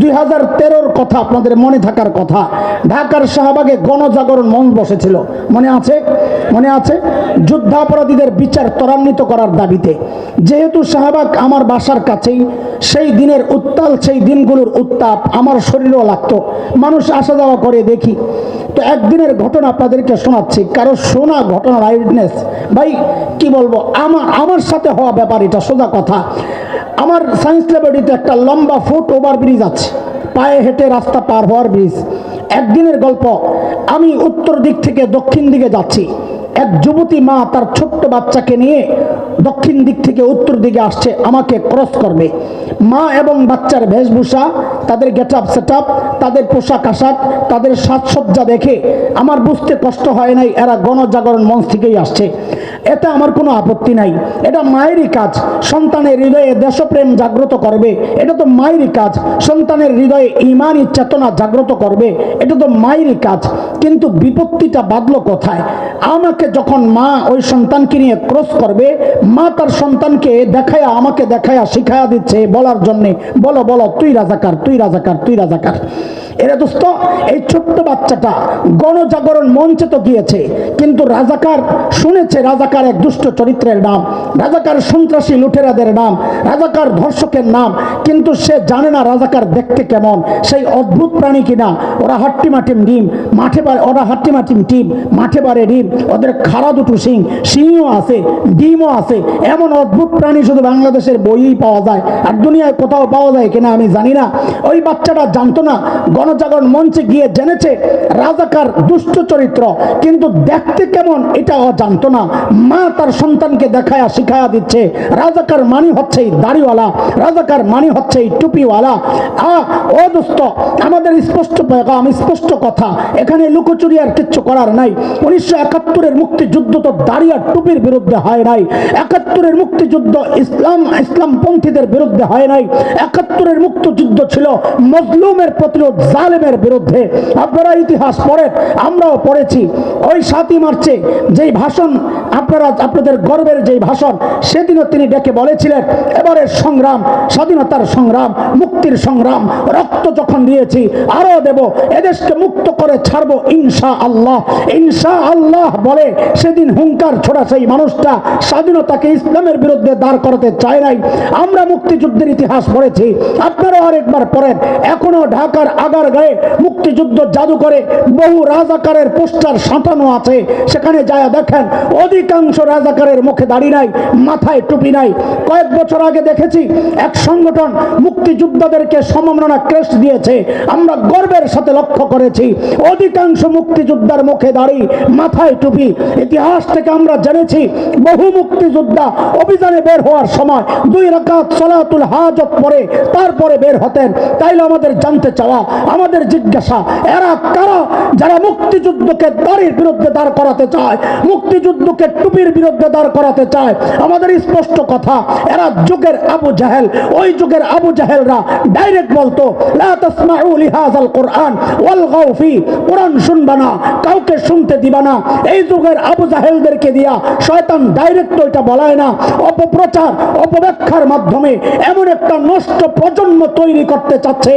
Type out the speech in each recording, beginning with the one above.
দুই হাজার তেরোর কথা আপনাদের মনে থাকার কথা। ঢাকার শাহবাগে গণজাগরণ মঞ্চ বসেছিল। মনে আছে? মনে আছে? যুদ্ধাপরাধীদের বিচার ত্বরান্বিত করার দাবিতে। যেহেতু শাহবাগ আমার বাসার কাছেই, সেই দিনের উত্তাল, সেই দিনগুলোর উত্তাপ আমার শরীরেও লাগতো। মানুষ আসা যাওয়া করে দেখি। তো একদিনের ঘটনা আপনাদেরকে শোনাচ্ছি। কারও শোনা ঘটনার আইডনেস, ভাই, কি বলব? আমার আমার সাথে হওয়া ব্যাপার, এটা সোজা কথা। আমার সায়েন্স ল্যাবরেটরিতে একটা লম্বা ফুট ওভার ব্রিজ আছে। পায়ে হেঁটে রাস্তা পার হওয়ার ব্রিজ একদিনের গল্প, আমি উত্তর দিক থেকে দক্ষিণ দিকে যাচ্ছি। এক যুবতী মা তার ছোট্ট বাচ্চাকে নিয়ে দক্ষিণ দিক থেকে উত্তর দিকে আসছে, আমাকে ক্রস করবে। মা এবং বাচ্চার বেশভূষা, তাদের গেট আপ সেট আপ তাদের পোশাক আশাক, তাদের সাজসজ্জা দেখে আমার বুঝতে কষ্ট হয় নাই, এরা গণজাগরণ মঞ্চ থেকেই আসছে। এতে আমার কোনো আপত্তি নাই। এটা মায়েরই কাজ। সন্তানের হৃদয়ে দেশপ্রেম জাগ্রত করবে। এটা তো মায়েরই কাজ। সন্তানের হৃদয়ে ইমানই চেতনা জাগ্রত করবে। এটা তো মায়েরই কাজ। কিন্তু বিপত্তিটা বাদলো কোথায়? আমাকে যখন মা ওই সন্তানকে নিয়ে ক্রস করবে, মা তার সন্তানকে দেখায়া, আমাকে দেখায়া, শিখায়া দিচ্ছে বলার জন্যে, বলো বলো, তুই রাজাকার তুই রাজাকার তুই রাজাকার। এরা দোস্ত, এই ছোট্ট বাচ্চাটা গণজাগরণ মঞ্চে তো গিয়েছে, কিন্তু রাজাকার শুনেছে রাজাকার এক দুষ্ট চরিত্রের নাম, রাজাকার সন্ত্রাসী লুটেরাদের নাম, রাজাকার ধর্ষকের নাম, কিন্তু সে জানে না রাজাকার দেখতে কেমন, সেই অদ্ভুত প্রাণী কিনা, ওরা হাট্টিমাটিম ডিম, মাঠে বাড়ে ওরা হাট্টিমাটিম টিম, মাঠে বাড়ে ডিম, ওদের খাড়া দুটো শিং, শিংও আছে, ডিমও আছে, এমন অদ্ভুত প্রাণী শুধু বাংলাদেশের বইই পাওয়া যায়, আর দুনিয়ায় কোথাও পাওয়া যায় কিনা আমি জানি না, ওই বাচ্চাটা জানতো না গণজাগরণ মঞ্চে গিয়ে জেনেছে রাজাকার দুষ্ট চরিত্র। কিন্তু দেখতে কেমন এটাও জানতো না। মা তার সন্তানকে দেখায়া শিখায়া দিচ্ছে, রাজাকার মানি হচ্ছে এই দাড়িওয়ালা, রাজাকার মানি হচ্ছে এই টুপিওয়ালা। আ, ও দোস্ত, আমাদের স্পষ্ট পেগাম, স্পষ্ট কথা। এখানে লুকোচুরি আর কিচ্ছু করার নাই। উনিশশো একাত্তরের মুক্তিযুদ্ধ তো দাড়ি টুপির বিরুদ্ধে হয় নাই। একাত্তরের মুক্তিযুদ্ধ ইসলাম, ইসলামপন্থীদের বিরুদ্ধে হয় নাই। একাত্তরের মুক্তিযুদ্ধ ছিল মজলুমের প্রতিরোধ জালেমের বিরুদ্ধে। আপনারা ইতিহাস পড়েন, আমরাও পড়েছি। ওই সাতই মার্চে যেই ভাষণ, আপনারা, আপনাদের গর্বের যেই ভাষণ, সেদিনও তিনি ডেকে বলেছিলেন এবারের সংগ্রাম, স্বাধীনতার সংগ্রাম, মুক্তির সংগ্রাম, রক্ত যখন দিয়েছি আরও দেব, এদেশকে মুক্ত করে ছাড়বো ইনশা আল্লাহ ইনশা আল্লাহ বলে সেদিন হুঙ্কার ছোড়া সেই মানুষটা স্বাধীনতাকে ইসলামের বিরুদ্ধে দাঁড় করাতে চায় নাই। আমরা মুক্তিযুদ্ধের ইতিহাস পড়েছি। আপনারাও আরেকবার পড়েন। এখনও ঢাকার আগার গায়ে মুক্তিযুদ্ধ জাদু করে বহু রাজাকারের পোস্টার সাঁটানো আছে। সেখানে যায় দেখেন, অধিকাংশ রাজাকারের মুখে দাড়ি নাই, মাথায় টুপি নাই। কয়েক বছর আগে দেখেছি, এক সংগঠন মুক্তিযোদ্ধাদেরকে সমমনা ক্রেস্ট দিয়েছে। আমরা গর্বের সাথে লক্ষ্য করেছি, অধিকাংশ মুক্তিযোদ্ধার মুখে দাড়ি, মাথায় টুপি। ইতিহাস থেকে আমরা জেনেছি, বহু মুক্তিযোদ্ধা অভিযানে বের হওয়ার সময় দুই রাকাত সলাতুল হাজত পরে, তারপরে বের হতেন। তাইলে আমাদের জানতে চাওয়া আমাদের জিজ্ঞাসা, এরা কারা যারা মুক্তিযুদ্ধকে দাড়ির বিরুদ্ধে দাঁড় করাতে চায়, মুক্তিযুদ্ধকে টুপির বিরুদ্ধে দাঁড় করাতে চায়? আমাদের স্পষ্ট কথা, এরা যুগের আবু জাহেল। ওই যুগের আবু জাহেলরা ডাইরেক্ট বলতো কোরআন ওয়ালগাউ ফি, কোরআন না, কাউকে শুনতে না। এই যুগের আবু জাহেলদেরকে দিয়া শয়তান ডাইরেক্ট বলায় না। অপপ্রচার মাধ্যমে এমন একটা নষ্ট প্রজন্ম তৈরি করতে চাচ্ছে,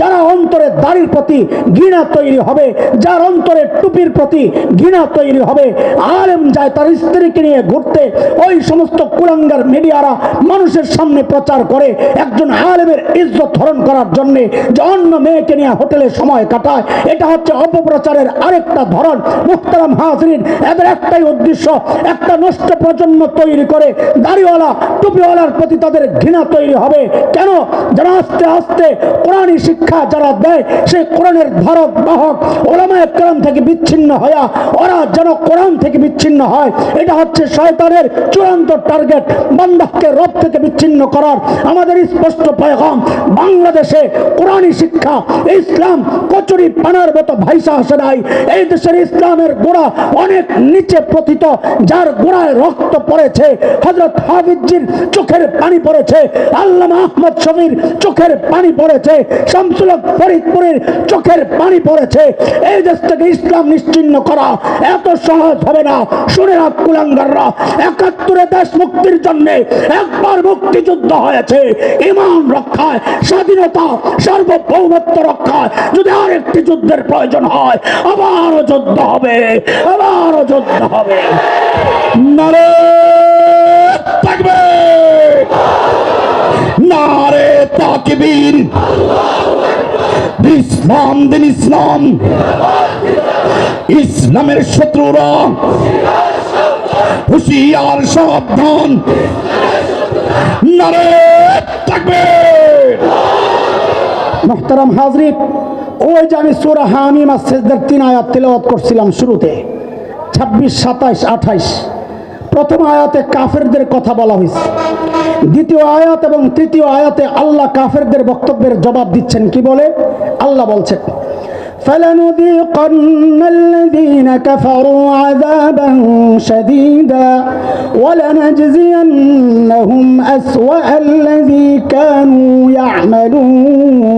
যারা অন্তরে দাড়ির প্রতি ঘৃণা তৈরি হবে, যার অন্তরে টুপির প্রতি ঘৃণা তৈরি হবে। আলেম যায় তার স্ত্রীকে নিয়ে ঘুরতে, ওই সমস্ত কুলাঙ্গার মিডিয়ারা মানুষের সামনে প্রচার করে, একজন আলেমের ইজ্জত হরণ করার জন্যে যে অন্য মেয়েকে নিয়ে হোটেলে সময় কাটায়, এটা হচ্ছে অপপ্রচারের আরেকটা ধরন। মুখতারাম হাজরিন, এদের একটাই উদ্দেশ্য, একটা নষ্ট প্রজন্ম তৈরি করে, দাড়িওয়ালা, টুপিওয়ালার প্রতি তাদের ঘৃণা তৈরি হবে। কেন? যারা আস্তে আস্তে কোরআনী শিক্ষা যারা দেয় সেই কোরআনের ধারক বাহক ওলামায় কোরআন থেকে বিচ্ছিন্ন হয়া ওরা যেন কোরআন থেকে বিচ্ছিন্ন হয়, এটা হচ্ছে শয়তানের চূড়ান্ত টার্গেট। বান্দাকে রব থেকে বিচ্ছিন্ন করার আমাদের স্পষ্ট পয়গাম, বাংলাদেশে কোরআনী শিক্ষা, ইসলাম কচুরি পানার মতো ভাইসা আসে নাই। এই দেশের ইসলামের গোড়া অনেক নিচে প্রথিত, যার গোড়ায় রক্ত পড়েছে হজরত হাফিজির চোখের পানি পড়েছে, আল্লামা আহমদ শমীর চোখের পানি পড়েছে, শামসুল ফরিদ উপরের চোখের পানি পড়েছে। এই দেশ থেকে ইসলাম নিশ্চিন্ন করা এত সহজ হবে না। শুনে রাখ কুলাঙ্গাররা, একাত্তরে দেশ মুক্তির জন্য একবার মুক্তিযুদ্ধ হয়েছে। ইমান রক্ষায়, স্বাধীনতা, সার্বভৌমত্ব রক্ষায় যদি আর একটি যুদ্ধের প্রয়োজন হয়, আবারও যুদ্ধ হবে, আবারও যুদ্ধ হবে। নারে থাকবে নারে তাকবীর! ইসলাম দিন ইসলাম। ইসলামের শত্রুরা হুশিয়ার সাবধান। নারে থাকবে। মোহতারাম হাজরিন ওই যে আমি সুরা হামিম সেজদার তিন আয়াত তেলাওয়াত করছিলাম শুরুতে, ছাব্বিশ, সাতাইশ, আঠাইশ, প্রথম আয়াতে কাফেরদের কথা বলা হয়েছে। দ্বিতীয় আয়াত এবং তৃতীয় আয়াতে আল্লাহ কাফেরদের বক্তব্যের জবাব দিচ্ছেন কি বলে আল্লাহ বলছেন فلنذيقن الذين كفروا عذابا شديدا ولنجزينهم أسوأ الذي كانوا يعملون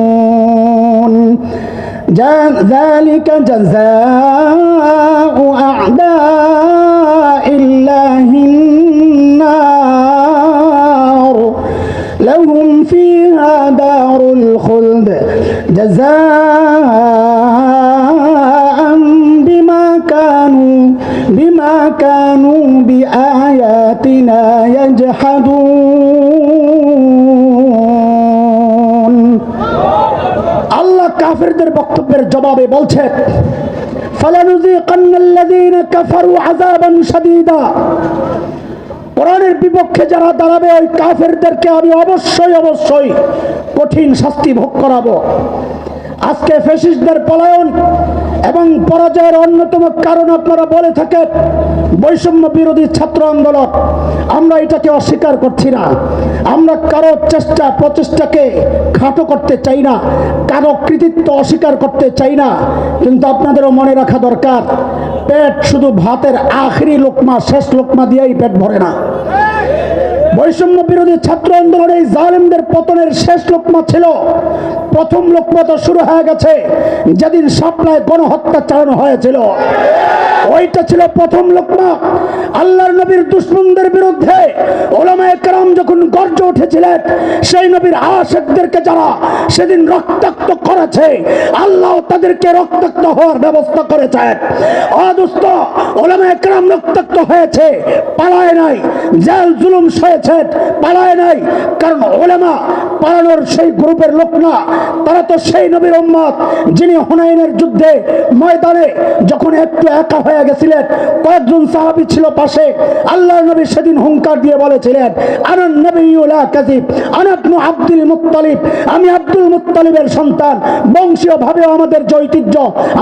جاء ذلك جزاء جزاء بما كانوا بما كانوا بآياتنا يجحدون আল্লাহ কাফেরদের বক্তব্যের জবাবে বলছেন ফালানুযিকান্নাল্লাযীনা কাফারু আযাবান শাদীদা কোরআনের বিপক্ষে যারা দাঁড়াবে ওই কাফেরদেরকে আমি অবশ্যই অবশ্যই কঠিন শাস্তি ভোগ করাবো আজকে ফেসিস্টদের পলায়ন এবং পরাজয়ের অন্যতম কারণ আপনারা বলে থাকেন, বৈষম্য বিরোধী ছাত্র আন্দোলন। আমরা এটাকে অস্বীকার করছি না। আমরা কারও চেষ্টা, প্রচেষ্টাকে খাটো করতে চাই না, কারও কৃতিত্ব অস্বীকার করতে চাই না। কিন্তু আপনাদেরও মনে রাখা দরকার, পেট শুধু ভাতের আখরি লোকমা, শেষ লোকমা দিয়েই পেট ভরে না। বৈষম্য বিরোধী ছাত্র আন্দোলনে এই জালেমদের পতনের শেষ লোকমা ছিল। প্রথম লোকমা তো শুরু হয়ে গেছে। যেদিন সাপ্লায় গণহত্যা চালানো হয়েছিল। ওইটা ছিল প্রথম লোকমা আল্লাহর নবীর দুশ্মনদের বিরুদ্ধে ওলামায়ে কেরাম যখন গর্জে উঠেছিলেন, সেই নবীর আশেকদেরকে যারা সেদিন রক্তাক্ত করেছে, আল্লাহ তাদেরকে রক্তাক্ত হওয়ার ব্যবস্থা করেছেন। অদুস্ত ওলামায়ে কেরাম রক্তাক্ত হয়েছে, পালায় নাই, জেল জুলুম সয়েছেন পালায় নাই। কারণ ওলামা পালানোর সেই গ্রুপের লোক না, তারা তো সেই নবীর উম্মত যিনি হুনাইনের যুদ্ধে ময়দানে যখন একটু একা হয়ে গেছিলেন, কয়েকজন সাহাবী ছিল পাশে আল্লাহ নবী সেদিন হুঙ্কার দিয়ে বলেছিলেন আনান নবীউলা কাজিব আনাবনু আব্দুল মুত্তালিব, আমি আব্দুল মুত্তালিবের সন্তান বংশীয়ভাবে আমাদের যে ঐতিহ্য,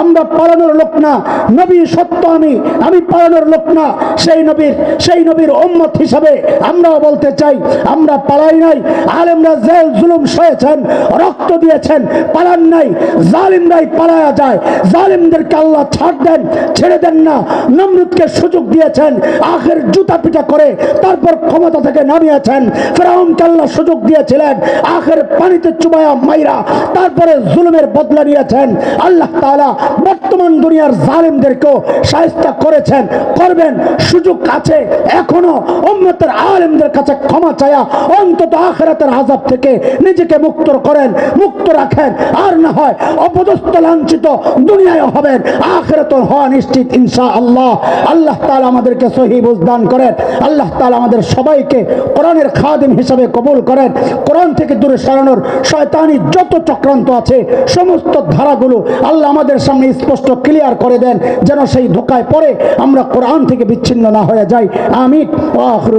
আমরা পালানোর লোক না, নবী সত্য আমি আমি পালানোর লোক না, সেই নবীর সেই নবীর উম্মত হিসাবে আমরাও বলতে চাই, আমরা পালাই নাই, আলেমরা জেল জুলুম সয়েছেন, রক্ত দিয়েছেন, পালান নাই, জালিমরাই পালায়া যায়, জালিমদেরকে আল্লাহ ছাড় দেন, ছেড়ে দেন না, নমরুদকে সুযোগ দিয়েছেন, আখের জুতা পিটা করে তারপর ক্ষমতা থেকে নামিয়েছেন, ফেরাউনকে আল্লাহ সুযোগ দিয়েছিলেন, আখের পানিতে চুবায়া মাইরা তারপরে জুলুমের বদলা নিয়েছেন, আল্লাহ তাআলা বর্তমান দুনিয়ার জালিমদেরকেও সাহিস্তা করেছেন, করবেন, সুযোগ আছে, এখনও উম্মতের আলেমদের কাছে ক্ষমা চায়া অন্তত আখেরাতের আজাব থেকে নিজেকে মুক্ত করেন, মুক্ত রাখেন। আর না হয় অপদস্থ, লাঞ্ছিত দুনিয়ায় হবেন। আখেরাত হওয়া নিশ্চিত ইনশা আল্লাহ আল্লাহ তাআলা আমাদেরকে সহি বুঝদান করেন। আল্লাহ তাআলা আমাদের সবাইকে কোরআনের খাদিম হিসাবে কবুল করেন। কোরআন থেকে দূরে সরানোর শয়তানি যত চক্রান্ত আছে, সমস্ত ধারাগুলো আল্লাহ আমাদের সামনে স্পষ্ট ক্লিয়ার করে দেন, যেন সেই ধোকায় পড়ে আমরা কোরআন থেকে বিচ্ছিন্ন না হয়ে যাই। আমি আখিরু